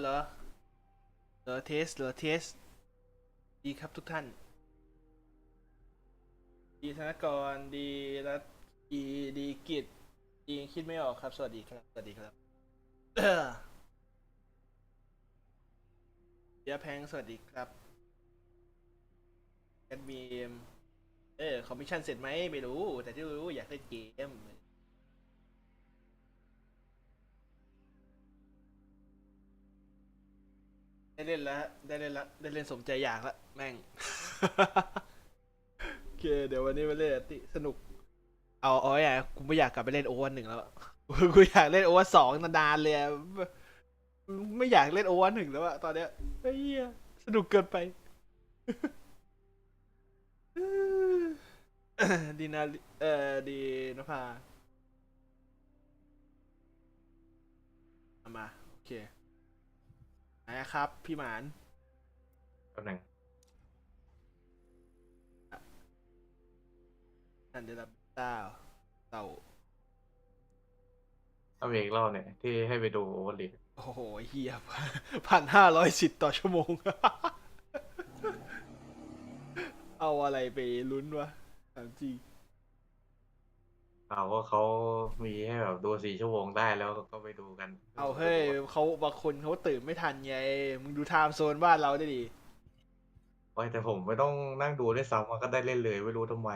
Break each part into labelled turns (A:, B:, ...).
A: เหรอเหรอเหรอเทสเหรอเทส ดีครับทุกท่าน ดีธนกร ดีรัตดีดีกิจดีคิดไม่ออกครับ สวัสดีครับ สวัสดีครับเดียแพงสวัสดีครับแอดมีมเออคอมมิชชั่นเสร็จไหมไม่รู้ แต่ที่รู้อยากเล่นเกม ได้เล่นแล้วฮะได้เล่นแล้วได้เล่นสมใจอยากละแม่ง โอเค เดี๋ยววันนี้มาเล่นติสนุก เอาเอาไว้ไงกูไม่อยากกลับไปเล่นโอวันหนึ่งแล้วกูอยากเล่นโอวันสองนานๆเลยอะไม่อยากเล่นโอวันหนึ่งแล้วอะตอนเนี้ยไอ้เหี้ยสนุกเกินไปดีนาเอ่อดีนภาเอามา โอเค นะครับ พี่หมาน
B: แป๊บหนึง
A: อันเดลับต้าเต่า
B: เอาอีกรอบเนี่ย ที่ให้ไปดูโอเวอร์ลี
A: โอ้โหเฮียพันห้าร้อยสิทต่อชั่วโมง เอาอะไรไปลุ้นวะถามจริง
B: เอาว่าเขามีให้แบบดูสี่ชั่วโมงได้แล้วก็ไปดูกัน
A: เอาเฮ้ยเขาบางคนเขาตื่นไม่ทันไง มึงดูไทม์โซนบ้านเราได้ดิ
B: โอ้ยแต่ผมไม่ต้องนั่งดูด้วยซ้ำมันก็ได้เล่นเลยไม่รู้ทำไม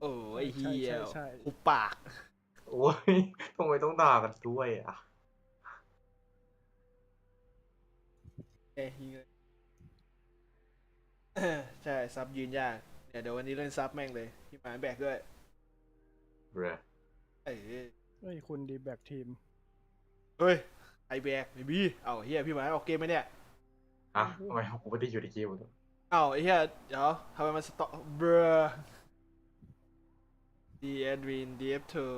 A: โอ้ไอ้เฮีย
C: ใช่ใช่ใช่
A: หุบปาก
B: โอ้ยทำไมต้องด่ากันด้วยอะ
A: เอ้ยยิงเลยใช่ ซับยืนยากเดี๋ยวเดี๋ยววันนี้เล่นซับแม่งเลย พี่หมานแบกด้วย
B: เบรอ
A: เอ้ย
C: เฮ้ยคุณดีแบกทีม
A: เฮ้ยไอแบกไม่บีเอาเฮียพี่หมานออกเกมไหมเนี่ย
B: อะทำไมผมไม่ได้อยู่ในเกมเลย
A: เอ้าไอ้เหี้ยเดี๋ยวทำไมมันสต็อกเบรอดีแอดวินดีเอฟเธอ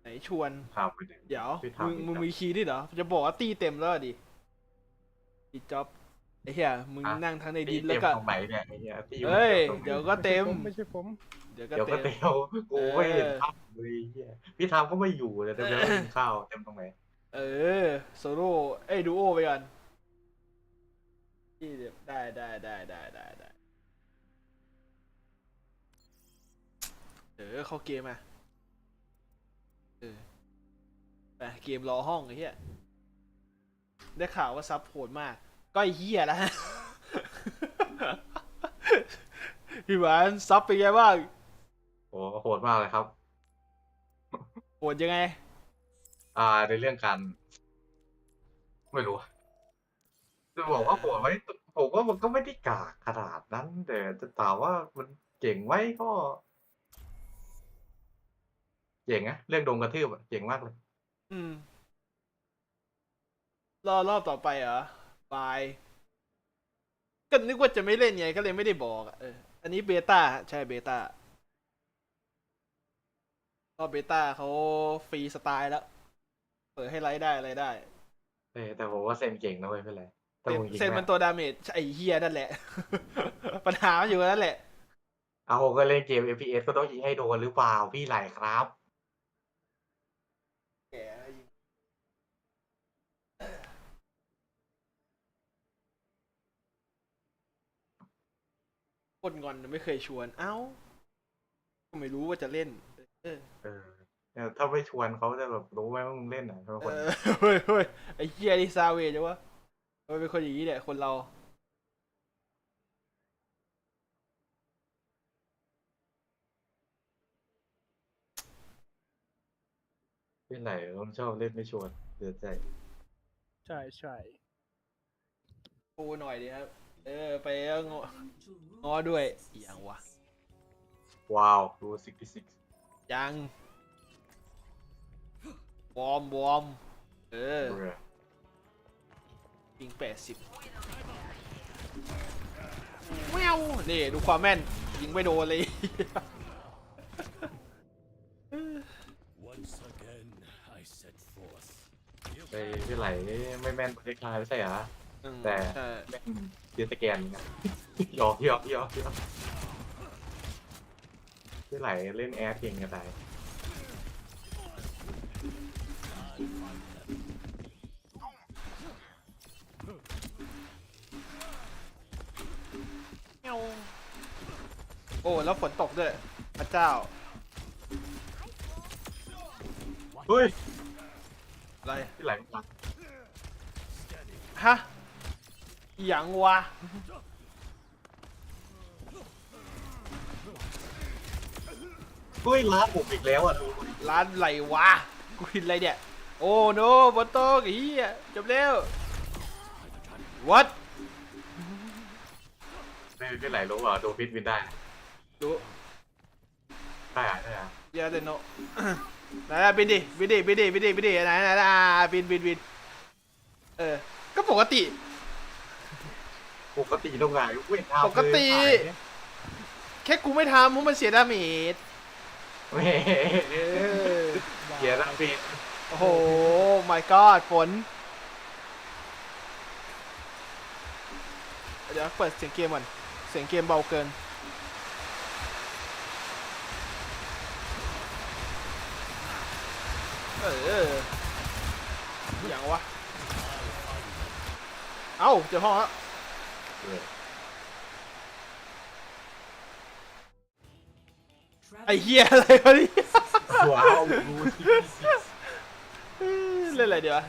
A: ไหนชวน
B: ถามไปดิ
A: เดี๋ยว
B: พี่ถาม
A: มึง
B: อีก
A: มึง
B: แล้ว
A: มีคีย์ด้วยเหรอ จะบอกว่าตีเต็มแล้วอะดิอีจ็อบ ไอ้เหี้ยมึง
B: อะ
A: นั่งทั้งในดิ
B: ที่
A: นแล้
B: เต็
A: ว
B: ม
A: ก็
B: ตรงไหนเนี่ยไอ้เหี้ยที่อยู่
A: เฮ้ย
B: ตรงไหน
A: เดี๋ยวก็เต็ม
C: ไม่ใช่ผม
A: เดี๋ยวก็
B: เดี๋ยวก็
A: เต็
B: เต็
A: ม
B: มกูไม่เห็น
A: เออ
B: ภาพเลยไอ้เหี้ยพี่ทามก็ไม่อยู่เลยเต็มแล้วกินข้าวเต็มตรงไหน
A: เออโซโล่เอ้ยดูโอไปก่อนที่เดี๋ยวได้ได้ได้ได้ได้ได้เออเข้าเกมอะเออไปเกมรอห้องไอ้เหี้ยได้ข่าวว่าซับโหดมาก ก็ไอ้เหี้ยแล้วฮะพี่หวานซับเป็นไงบ้าง
B: โอ้โหดมากเลยครับ
A: โหดยังไง
B: อ่าในเรื่องการไม่รู้จะบอกว่าโหดไหมผมว่ามันก็ไม่ได้กากขนาดนั้นแต่จะถามว่ามันเจ๋งไหมก็เจ๋งอะเรื่องโดนกระทืบอะเจ๋งมากเลย
A: อืม รอรอบต่อไปเหรอ บาย ก็นึกว่าจะไม่เล่นไงก็เลยไม่ได้บอกอะเอออันนี้เบต้าฮะใช่เบต้ารอบเบต้าเขาฟรีสไตล์แล้ว เปิดให้ไลฟ์ได้อะไรได้
B: เออแต่ผมว่าเซนเก่งนะเว้ยไม่เป็นไรถ้า
A: เซน
B: มึงยิง
A: เซนมัน
B: ได้
A: ตัวดาเมจไอ้เฮียนั่นแหละ ปัญหามันอยู่นั่นแหละ
B: เอาก็เล่นเกม FPS ก็ต้องยิงให้โดนหรือเปล่าพี่ไหลครับ
A: แกยิง คนงอนไม่เคยชวน เอ้าก็ไม่รู้ว่าจะเล่น เออ
B: เออเนี่ยถ้าไม่ชวนเขาจะแบบรู้ไหมว่ามึงเล่นอะเป็นคน
A: เออเฮ้ยเฮ้ยไอ้เฮียนี่ซาเวจวะมันเป็นคนอย่างนี้แหละคนเรา
B: พี่ไหลผมชอบเล่นไม่ชวนเดือดใจ
C: ใช่ใช่
A: ปูหน่อยดีครับ เออไปแล้วงองอด้วยอหย่างวะ
B: ว้าวดูซิกซิก
A: ยังวอร์มวอร์มเออ
B: เออ
A: ยิงแปดสิบแมวนี่ดูความแม่น ยิงไม่โดนเลย
D: Once again, I set forth.
B: ไปที่ไหลไม่แม่นเล็กลายไม่ใช่เหรอ
A: อืม
B: แต่
A: ใช่
B: แม่งยืนสแกนนะหยอกหยอกหยอกหยอกที่ไหลเล่นแอร์เก่งกันตาย
A: แมวโอ้แล้วฝนตกด้วยพระเจ้า
B: เฮ้ย
A: อะไร
B: ที่ไหลมันหลัง
A: ฮะ อหย่างวะ
B: เฮ้ยล้าผมอีกแล้วอะดู
A: ร้านอะไรวะ กูเห็นอะไรเนี่ย โอ้โนบนโต๊ะไอ้เหี้ยจบแล้ว what
B: ไม่ที่ไหลรู้ว่าโดนพิษวินได้
A: ดู
B: ได้อะได้อะ
A: เยอะเลยโน ไหนอะบินดิบินดิบินดิบินดิบินดิไหนไหนไหนอ่าบินบินบินเออ ก็ปกติ
B: ปกติตรงไหนเว้ยทำเลย
A: ปกติ แค่กูไม่ทำเพราะมันเสียดาเมจ
B: แหม่
A: เออ
B: เกียร์ดังพิษ
A: โอ้โห my god ฝน เดี๋ยวเปิดเสียงเกมก่อน เสียงเกมเบาเกิน เอออย่างวะ เอ้าเจอห้องแล้ว ไอ้เหี้ยอะไรวะเนี่ย
B: ว้าวดูสิ
A: เล่นอะไรเดี๋ยวะ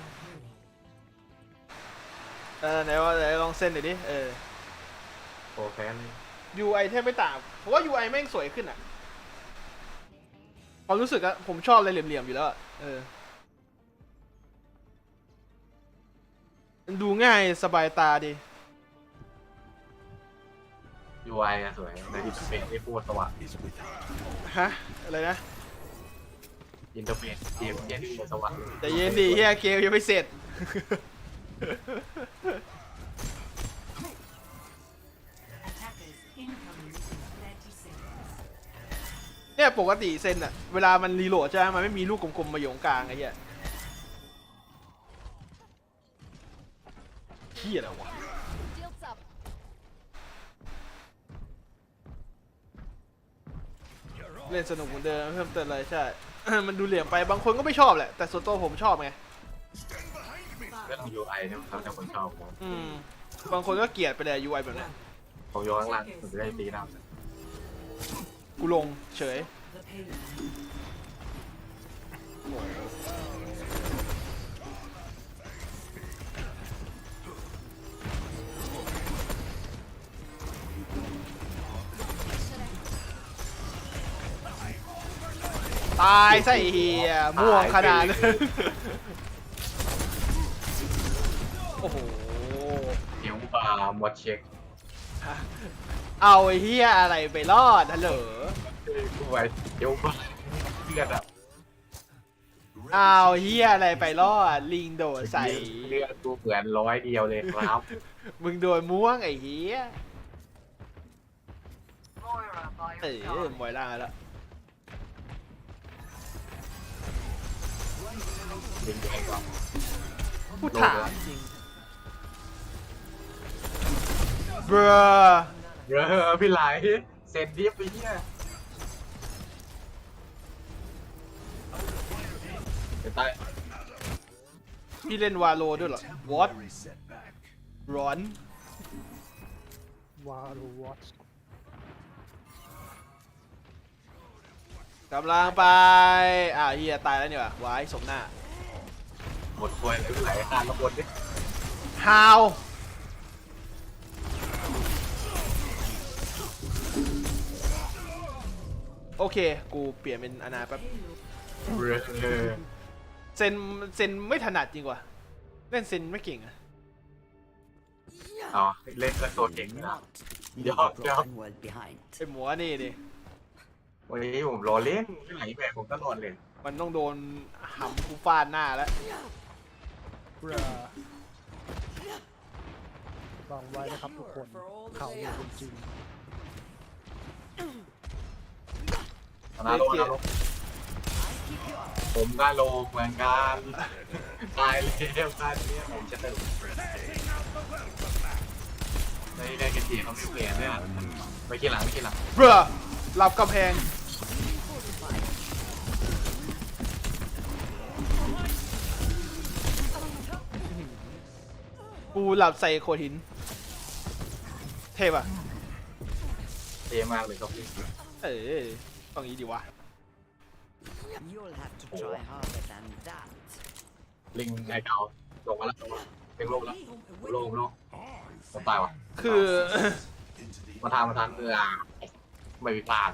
A: เออไหนว่าไหนลองเส้นหน่อยดิเออ
B: โอ้แพ้เลย
A: UI แทบไม่ต่างเพราะว่า UI แม่งสวยขึ้นอะความรู้สึกอะผมชอบอะไรเหลี่ยมๆอยู่แล้วอะเออมันดูง่ายสบายตาดี
B: ยูไออะสวยในอินเทอร์เฟซที่พูดสว่าง
D: Is without.
A: ฮะ อะไรนะ
B: อินเทอร์เฟซเกมเย็นสว่าง
A: แต่เย็นดีเฮียเกมยังไม่เสร็จ
E: Attackers incoming in 30 seconds.
A: เนี่ยปกติเซนอะเวลามันรีโหลดใช่ไหมมันไม่มีลูกกลมๆมาอยู่ตรงกลางไอ้เหี้ยเหี้ยอะไรวะ
E: Shields up.
A: เล่นสนุกเหมือนเดิมเพิ่มเติมเลยใช่ มันดูเหลี่ยมไปบางคนก็ไม่ชอบแหละ แต่ส่วนตัวผมชอบไง
B: เรื่องยูไอเนี่ยเขาจะคนชอบผม
A: อืมบางคนก็เกลียดไปเลย UI แบบเนี้ย
B: ผมโยนข้างล่างผมจะได้ตีน้
A: กูลงเฉย
E: The payload.
A: ตายซะไอ้เฮียม่วงขนาดนั้นโอ้โหำ
B: เดี๋ยวบาร์มอดเช็ค
A: เอาไอ้เฮียอะไรไปรอดฮัลโหล
B: กูไว้เดี๋ยวบาร์เลือดอะ
A: เอาเฮียอะไรไปรอดลิงโดดใส่
B: เลือดกูเหมือนร้อยเดียวเลยครับ
A: มึงโดนม่วงไอ้เฮีย
E: Moira by
A: เออมวยล่างแล้ว
B: ดึงแดงก่อน
A: พูดถามจริงเบรอ
B: เออพี่ไหลเซนดิฟไปเนี่ยเดี๋ยวตาย
A: พี่เล่นวาโลด้วยเหรอ what
D: Temporary setback.
A: ร้อน
C: วารูวอต
A: กำลังไป อ่าเฮียตายแล้วเนี่ยวะวายสมหน้า
B: หมดควยเลยพี่ไหลคานมาบนดิ
A: how โอเค กูเปลี่ยนเป็นอนาแป๊บ
B: เออ
A: เซนเซนไม่ถนัดจริงว่ะเล่นเซนไม่เก่งอะ
B: อ๋อเล่นก็ตัวเก่งนะ
F: Leave
B: Yeah,
F: the
B: yeah.
F: broken world behind.
A: ไอหมัวนี่ดิ
B: วันนี้ผมรอเล่นพี่ไหลแบบผมก็รอเล่น
A: มันต้องโดนหำกูฟาดหน้าแล้ว
C: เพื่อฟังไว้นะครับทุกคนเขาอยู่จริง
B: นาโลนาโลผมก็โลเหมือนกันตายเลยตายเลยผมจะตื่นในในกระเทียเขาไม่เปลี่ยนด้วยอะไปกินหลังไปกินหลัง
A: เบ้อหลับกำแพง กูหลับใส่โขดหิน เทพอะ
B: เท่มากเลยครับพี่
A: เออต้องอย่างนี้ดีวะ
F: You'll have to try harder than that.
B: ลิงไอเกาลงมาแล้วเป็นโลกแล้วโลกโลกผมตายวะ
A: คือ
D: Into the
B: มาทางมาทางเรือไม่มีพลาด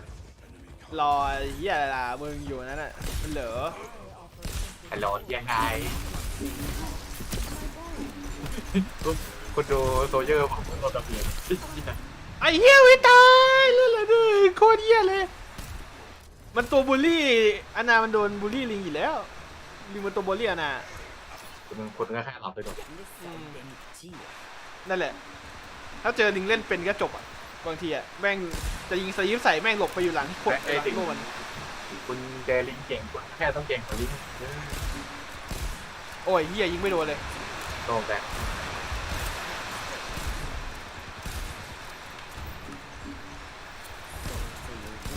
A: รอเฮียอะไรล่ะมึงอยู่นั่นน่ะมันเหลือ
B: ไอ้รอยังไง คุณดูโซเยอร์ผมโดนระเบียบ
A: ไอ้เฮียไม่ตายเลือดเหลยด้วยโคตรเฮียเลย มันตัวบูลลี่อันนามันโดนบูลลี่ลิงอยู่แล้วลิงมันตัวบูลลี่อันนา
B: คุณคุณก็แค่หลับไปก่อน
F: Listen empty.
A: นั่นแหละ ถ้าเจอลิงเล่นเป็นก็จบอะบางทีอะแม่งจะยิงสยิปใส่แม่งหลบไปอยู่หลังพวกหลังโน่น
B: คุณเจอลิงเก่งคุณแค่ต้องเก่งกว่าลิง
A: โอ้ยเฮียยิงไม่โดนเลย
B: โตแต่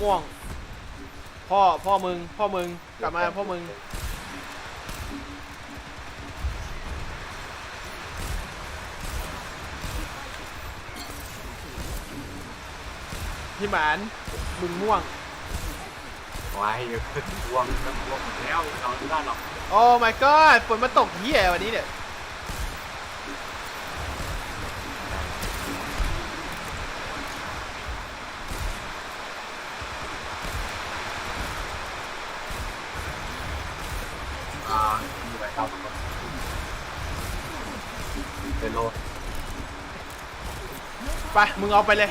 A: ม่วง พ่อพ่อมึง พ่อมึง กลับมาพ่อมึง พี่หมานมึงม่วง
B: ไว้วงวงแล้วนอนไม่ได้หรอก
A: โอ้ my god ฝนมาตกเหี้ยวันนี้เนี่ย
B: อ่ามีอะไร ครับเป็นโล
A: ไปมึงเอาไปเลย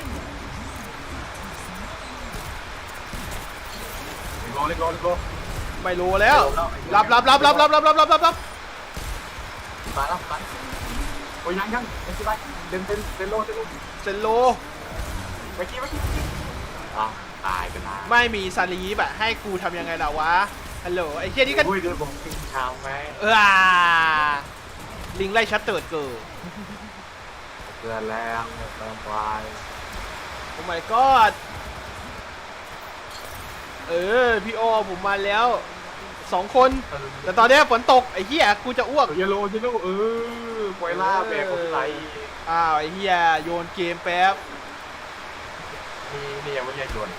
B: เล็กโลเล็กโลเล็กโล
A: ไม่รู้แล้ว รับรับรับรับรับรับรับรับรับรับ
B: มาแล้วมาโอ้ยยังยังไม่ใช่ไปเดินเดินเดินโลเดินโล
A: เซนโล
B: ไปกี้ไปกี้อ้าวตายไปนาน
A: ไม่มีซาลีบอะให้กูทำยังไงล่ะวะ ฮัลโหลไอ้เหี้ยนี่ก็
B: อุ้ยเดินผมกินชาวไหม
A: เออลิงไล่ชัดเติร์ดเกิด
B: เตือนแล้วเติมไป
A: โอ้ my god เออพี่โอผมมาแล้วสองคน แต่ตอนเนี้ยฝนตกไอ้เหี้ยกูจะอ้วก
B: เยลโลเยลโลเออปล่อยล่าแบกคนไทย
A: อ้าวไอ้เหี้ยโยนเกมแป๊บ
B: นี่นี่ยังไม่เรียกโยน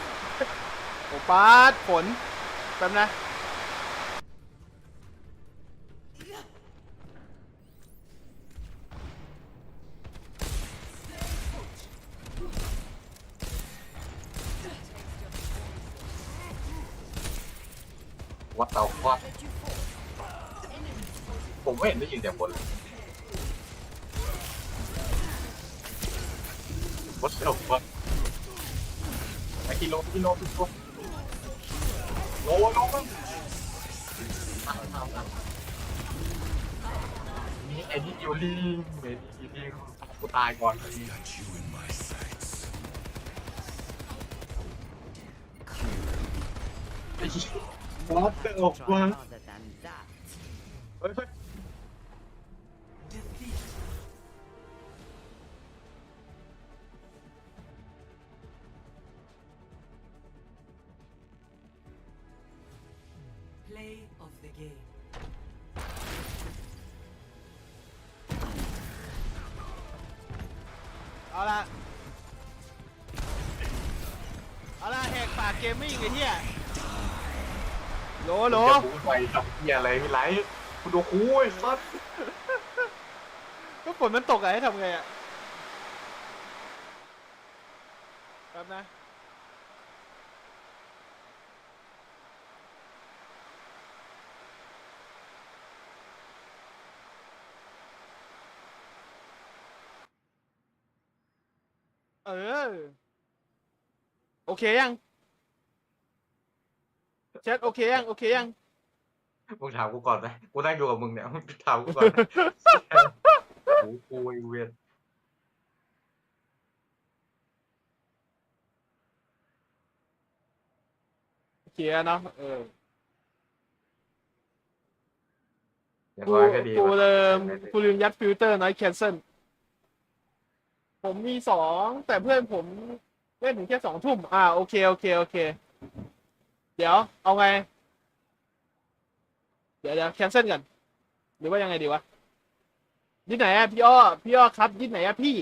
A: โอ้ปาดฝนแป๊บนะ
B: วัดเตาวัดผมไม่เห็นได้ยินเสียงบนเลยวัดเตาวัดไอกิโลกิโลกิโลโลโลมั้งนี่ไอ้นี่อยู่ลิงไอ้นี่ลิงกูตายก่อนไอ้ บอสต
A: อร์ออกมาเฮ้ยำ
B: เหี้ยอะไรไม่ไรคุณดูคุยสัส
A: ก็ฝนมันตกอะให้ทำไงอะแป๊บนะ เออ โอเคยังแชทโอเคยัง โอเคยัง
B: มึงถามกูก่อนไหมกูนั่งอยู่กับมึงเนี่ยมึงถามกูก่อนไหมโอ้โหกูไอ้เวียน
A: เคลียร์เนาะเออ
B: อย่าง
A: กู
B: น้อยก็ดี
A: กู
B: วะ
A: ลืมกูลืมยัดฟิลเตอร์น้อยแคนเซิลผมมีสองแต่เพื่อนผมเล่นถึงแค่สองทุ่มอ่าโอเคโอเคโอเค เดี๋ยวเอาไง เดี๋ยวเดี๋ยวแคนเซิลกันหรือว่ายังไงดีวะยึดไหนอะพี่อ้อพี่อ้อครับยึดไหนอะพี่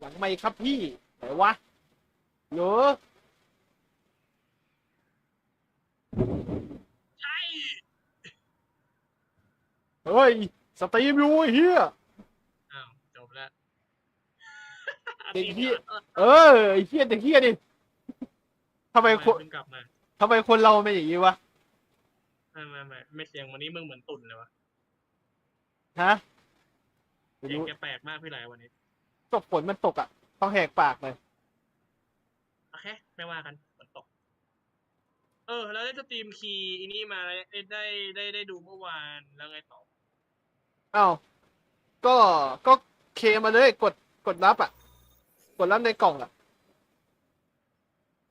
A: หลังไม่ครับพี่ไหนวะเหรอเฮ้ย สตรีมอยู่ไอ้เฮีย
G: อ้าวจบแล้ว
A: เด็กเฮียเออไอ้เฮียเด็กเฮียดิทำไมคน
G: เพิ่งกลับมา
A: ทำไมคนเราเป็นอย่างนี้วะ
G: ไม่ไม่ไม่ไม่เสียงวันนี้มึงเหมือนตุ่นเลยวะ
A: ฮะไม่
G: เสียง
A: รู้
G: แกแปลกมากพี่ไหลวันนี้
A: ตกฝนมันตกอะ ต้องแหกปากเลย
G: โอเคไม่ว่ากันฝนตก เออ แล้วได้สตรีมคีย์อีนี่มาแล้วได้ได้ได้ได้ดูเมื่อวานแล้วไงต่อ
A: อ้าวก็ก็เคมาเลยกดกดรับอะ กดรับในกล่องอะ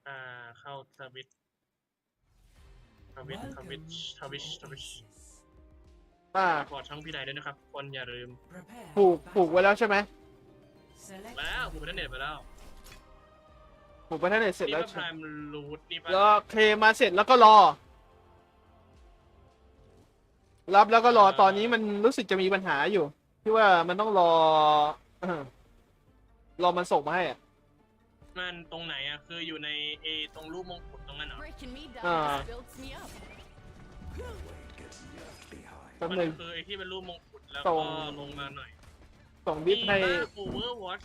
G: อ่าเข้าทวิตทวิตทวิตทวิตทวิต
A: อ่า
G: ขอช่องพี่ไหลด้วยนะครับ คนอย่าลืม
A: ผูกผูกไว้แล้วใช่ไหม
G: แล้วกูไปเน็ตไปแล้ว
A: ผูกไว้ท่านไหนเสร็จ
G: นี่
A: แล้ว
G: ก็พ
A: ใช่
G: รามรูทนี่ปะ
A: แล้วเคมาเสร็จแล้วก็รอ รับแล้วก็รอตอนนี้มันรู้สึกจะมีปัญหาอยู่ ที่ว่ามันต้องรอรอมันส่งมาให้อะ
G: มันตรงไหนอะคืออยู่ในเอตรงรูปมงกุฎตรงนั้นเหรอ
E: Breaking me down
A: Ah.
E: builds me up.
D: Gets left behind.
A: แป๊บ
G: มัน
A: หนึง
G: คือไอที่เป็นรูปมงกุฎแล้ว
A: ตร
G: ก็
A: ง
G: ลงมาหน่อย
A: ส่งดิสให้
G: โอเวอร์วอต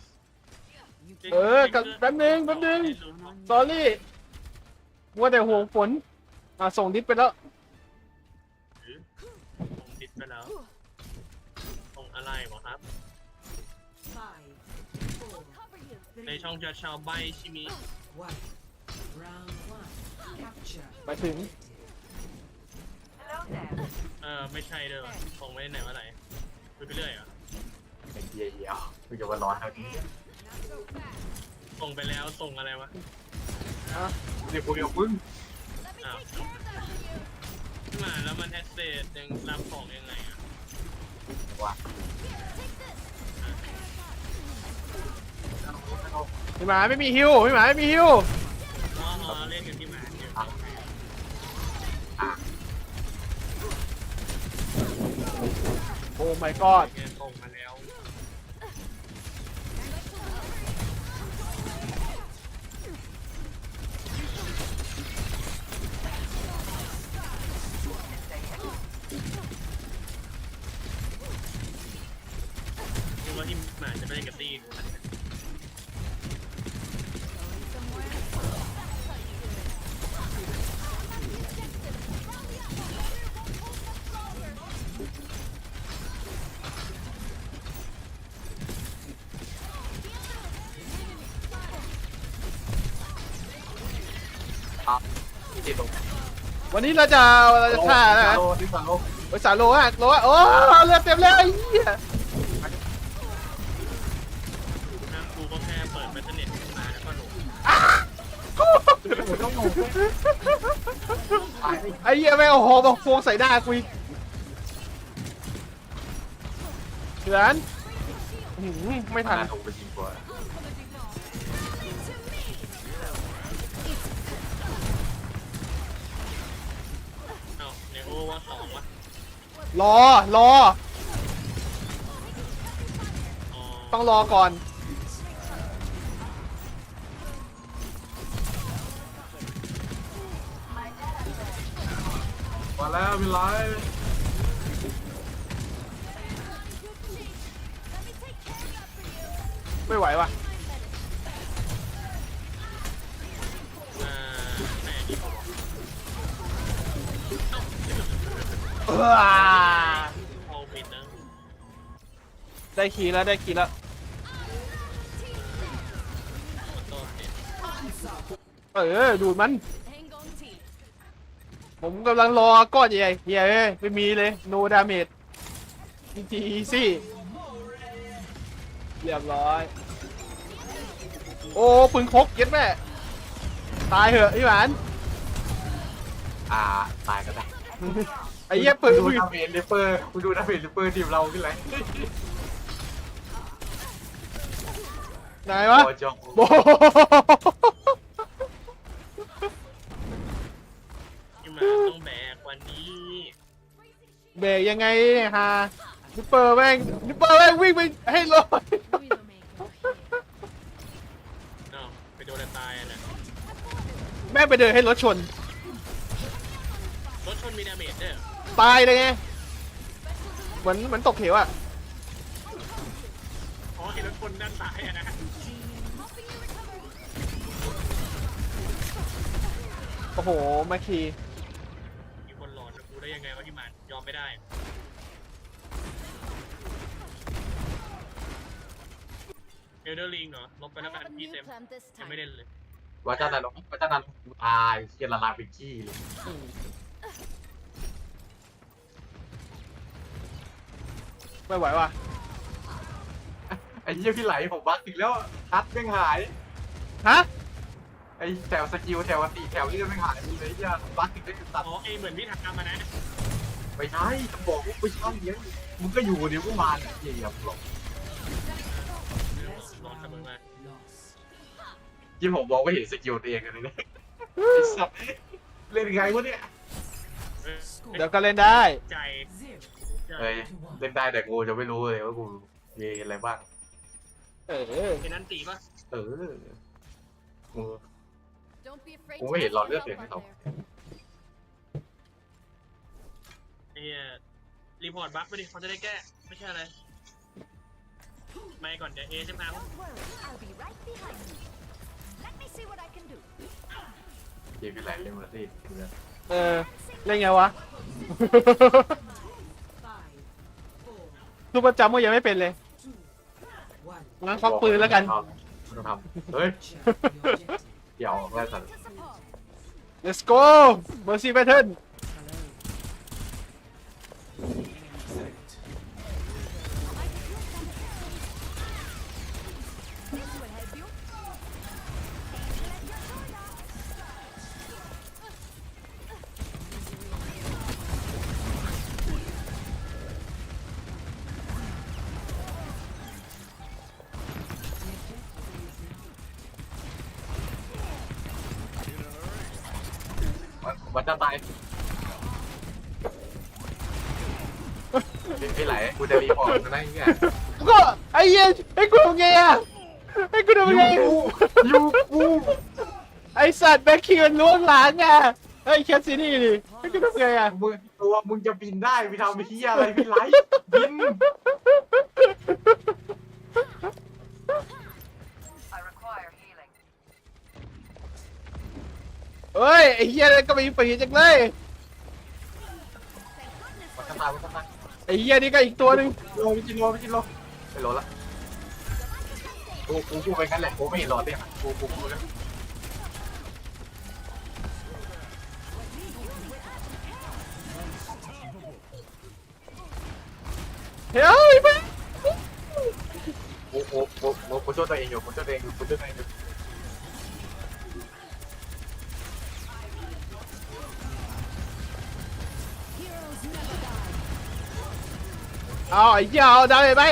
A: เออกับแป๊บนึงแป๊บนึง สอรี่มัวแต่ห่วงฝนอ่าส่งดิสไปแล้ว
G: ส่งอะไรวะครับ
F: Five, four,
E: Cover you.
G: ในช่องจะชาวใบชิมิ
F: one. Round one. Capture.
A: ไปถึง
E: Hello there.
G: เออไม่ใช่ด้วยวะส่งไว้ไหนวะไหนคุยไปเรื่อยเหรอ
B: ไอ้เหี้ยเหี้ยมึงจะมานอนเท่านี้
G: ส่งไปแล้วส่งอะไรวะ
B: เดี๋ยวกูเดี๋ยวมึง
E: Let me
G: อ้าว
E: take care of that for you.
G: มาแล้วมันแอคเซสยังรับของยังไง อะ
B: ว่า
A: พี่หมาไม่มีฮิวพี่หมาไม่มีฮิว
G: อ๋ออ๋อเล่นกันที่หมาเนี่ย
A: โอ้ my god
G: เงินส่งม วัน
A: นี้เราจะเราจะฆ่าแล้วนะ
B: โลที่สามโล
A: โอ้ยสามโลอะโลอะโอ้เลือดเต็มเลยไอ้เหี้ย
G: น้ำกูก็แค่เปิดแบตเตอร์เน็ตขึ้นมาแล้วก็ลง
A: ไอ้เหี้ยไม่เอาหอมาควงใส่หน้ากูอีกเถือนอื้อหือไม่ทัน
B: อ่าถูกไปจริงกว่า
G: โอว่าสองวะ
A: รอรอ
G: อ๋อ
A: ต้องรอก่อน
B: มาแล้วพี่ไลท์
A: ไม่ไหวว่ะ เออ
G: โควิดนะ
A: ได้คีย์แล้วได้คีย์แล้ว
G: โตเสร็จ
A: เออดูดมัน ผมกำลังรอก้อนใหญ่ๆเฮียเอ้ยไม่มีเลย no damage จีจีซี่เรียบร้อย โอ้ปืนคกเย็ดแม่ตายเหอะพี่หวาน
B: อ่า ตายก็ได้
A: ไอ้เหี้ยปืน
B: ดู
A: ปืน
B: ดาเมจริปเปอร์กูดูดาเมจริปเปอร์ทีมเราขึ้นไร
A: ไหนวะ
B: โอจง
A: โบ
G: ที่มาต้องแบกวันนี้
A: เบรกยังไงเนี่ยฮะนิปเปอร์แม่งนิปเปอร์แม่งวิ่งไปให้รถ
G: เนาะไปโดนอะไรตายอะนะ
A: แม่งไปเดินให้รถชน
G: รถชนมีดาเมจด้วยเหรอ
A: ตายเลยไง เหมือนเหมือนตกเหวอะ
G: อ๋อเห็นรถชนด้านซ้ายอะนะ
A: โอ้โห มาคี
G: มีคนหลอนกับกูได้ยังไงวะที่มันยอมไม่ได้เอลเดอร์ลิงเหรอลบไป
E: I
G: แล้วกัน
E: have a
G: พี่
E: new
G: เต็ม
E: plan this
G: ยัง
E: time.
G: ไม่เล่นเลย
B: วัจานันวัจานันกูตายเชียร์ละลายเป็นขี้เลย
A: ไม่ไหวว่ะ
B: ไอ้เหี้ยพี่ไหลผมบักอีกแล้วคัดแม่งหาย
A: ฮะ
B: ไอ้แถวสกิลแถวอติแถวนี้ก็แม่งหายไปเลยไอ้เหี้ยบักอีกได้ตัด
G: อ๋อไอเหมือนพี่ทำมานะ
B: ไม่ใช่บอกว่าไม่ใช่เนี้ยมึงก็อยู่เดี๋ยวก็มาเนี่ยเหี้ยหลอก
G: หลอนเสมอมา
B: ยิ่งผมมองไม่เห็นสกิลตัวเองเลยเนี่ยไอ้สัตว์เล่นไงวะเนี่ย
G: เออ
A: เดี๋ยวก็เล่นได้
G: ใจ
B: เฮ้ยเล่นได้แต่กูจะไม่รู้เลยว่ากูมีอะไรบ้าง
A: เออ
G: เป็นนันตีปะ
B: เออกู
E: Don't be afraid
B: กู
E: to
B: ไม่เห็น
E: ask
B: หลอด
E: for
B: เลือด
E: help
B: เสียงให้
E: out
B: เขา
E: there.
G: ไอ้เหี้ยรีพอร์ตบั๊กไปดิเขาจะได้แก้ ไม่ใช่อะไรไม่ก่อนเดี๋ยวเอจะมา
E: Don't worry, I'll be right behind you. Let me see what I can do.
B: เกมพี่ไหลเล่นมาสิ
A: เออเล่นไงวะ ลูกประจำก็ยังไม่เป็นเลยงั้นควักปืนแล้วกัน
B: ไม่ต้องทำเฮ้ยเดี๋ยวแม่สัตว์
E: To support.
A: let's go mercy pattern
B: จะตายพี่ไหลกูจะรีพอร์ตนะไอ้เงี้ย
A: ก็ไอ้เหี้ยไอ้กูทำไงอะไอ้กูทำไง
B: ยูกู
A: ไอ้สัตว์แบ็คคิวล้วงหลังอะไอ้ยแคสซี่นี่ดิไอ้กูทำไงอะ
B: มึงตัวมึงจะบินได้ไปทำเฮียอะไรพี่ไหลบิน
A: เอ้ยไอ้เหี้ยนั่นก็มีปีจังเลย
B: มันจะตายมันจะตาย
A: ไอ้เหี้ยนี่ก็อีกตัวหนึ่ง
B: โลไปกินโลไปกินโลไปโลละกูกูกูไปงั้นแหละกูไม่เห็นหลอดเนี่ยกูกูกูแล้ว
A: เฮ้ยไป
B: กูกูกูกูกูช่วยตัวเองอยู่กูช่วยตัวเองอยู่กูช่วยตัวเองอยู่
A: เอาไอ้เหี้ยเอาดาวไปไป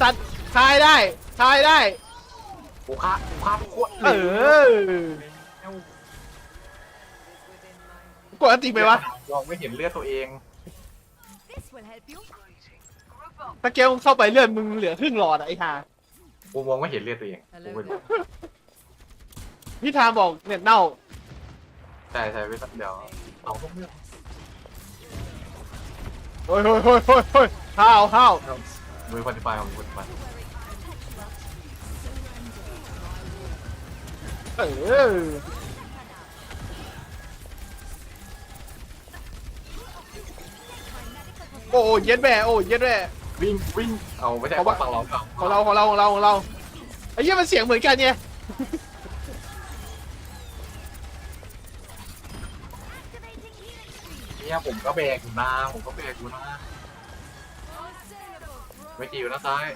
A: สัตว์ทายได้ทายได้
B: กูฆ่ากูฆ่าทุกคน
A: เออกดอันติไปวะ
B: มองไม่เห็นเลือดตัวเอง
E: This will help you. Group up.
A: ตะเกียงเข้าไปเลือดมึงเหลือครึ่งหลอดอะไอ้ห่า
B: กูมองไม่เห็นเลือดตัวเองกูไม่รู้
A: พี่ทามบอกเน็ตเน่า
B: ใช่ใช่ไม่ต้องเดี๋ยวเอาพวกเลือด
A: โอ้ยโอ้ยโอ้ยโอ้ยโอ้ยห้าวห้าว
B: มือควันไฟของคนมัน
A: เออโอ้เย็ดแม่โอ้เย็ดแม่
B: วิ่งวิ่งเอาไม่ใช่
A: เพราะว่า
B: ฝั่งเราฝั่ง
A: ของเราของเราของเราของเราไอ้เหี้ยมันเสียงเหมือนกันเนี่ย
B: เนี่ยผมก็แบกอยู่นะผมก็แบกอยู่นะไม่จีอยู่นะซ้าย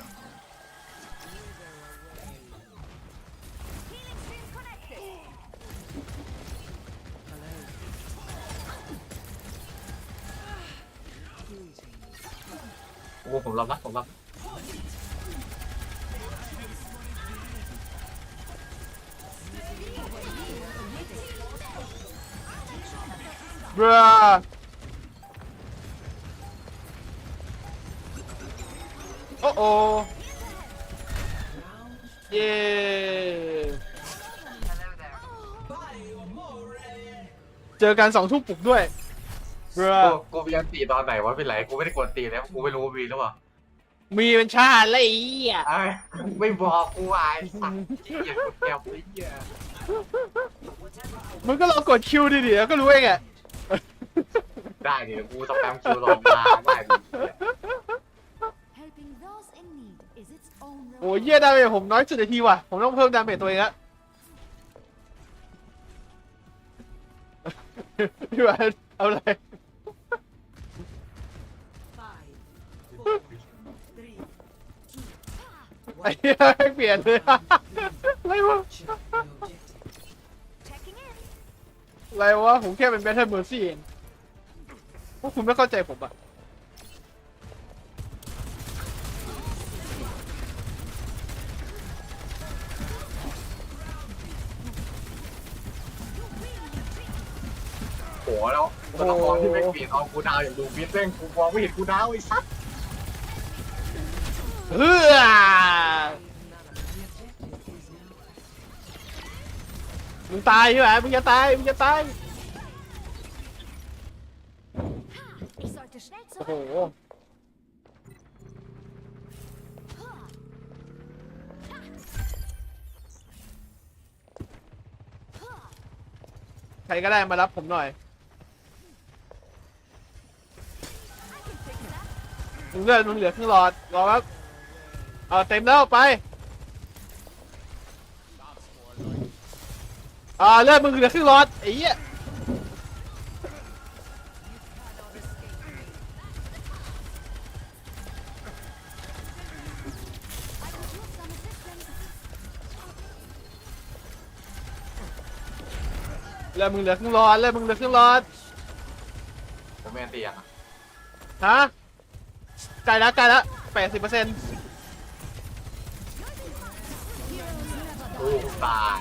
B: โอ้ผมรับนะผมรับ
A: บรา โอ้โอเย้เจอกันสองทุ่มปลุกด้วยบรา
B: กูกูมีอันตีตอนไหนวะเป็นไรกูไม่ได้กดตีแล้วกูไม่รู้ว่ามีหรือเปล่า
A: มีเป็นชาติเลยไอ้เหี้ย
B: ไอ้ไม่บอกกูไอ้สัตว์เหี้ยกูแกวไอ้เหี้ย
A: มึงก็ลองกดคิวดิเดี๋ยวก็รู้เองอะ
B: ได้ดิเดี๋ยวกูสแปมคิวลองมาได้
A: โอ้ย
E: reward.
A: เยี่ยดาเมจผมน้อยสุดในทีว่ะ ผมต้องเพิ่มดาเมจตัวเองละพี่ว่าเอาอะไร
F: Five, four, three,
A: ไอ้เหี้ยแม่งเปลี่ยนเลยอะไรวะ
F: check the objective.
E: Checking in.
A: อะไรวะ ผมแค่เป็นแบทเทิลเมอร์ซี่เองพวกคุณไม่เข้าใจผมอะ
B: รที่ไม่เปลี่ยนเอากูดาวอย่างดูมิดเร่งกูมองไม่เห็นกูดาวไอ้สัตว์
A: เฮ้อ
F: The objective is now
A: มึงตายใช่ไหมมึงจะตาย มึงจะตาย
E: Ich sollte schnell
A: โอ้โห
E: zurück.
A: ใครก็ได้มารับผมหน่อย เลือดมึงเหลือครึ่งหลอดรอครับเอาเต็มแล้วไปอ่าเลือดมึงเหลือครึ่งหลอดไอ้เหี้ย
E: I could use some assistance.
A: เลือดมึงเหลือครึ่งหลอดเลือดมึงเหลือครึ่งหลอด
B: ผมไม่อันตีอะ
A: ฮะ ไกลแล้วไกลแล้วแปดสิบเปอร์เซ็นต์
B: กูตาย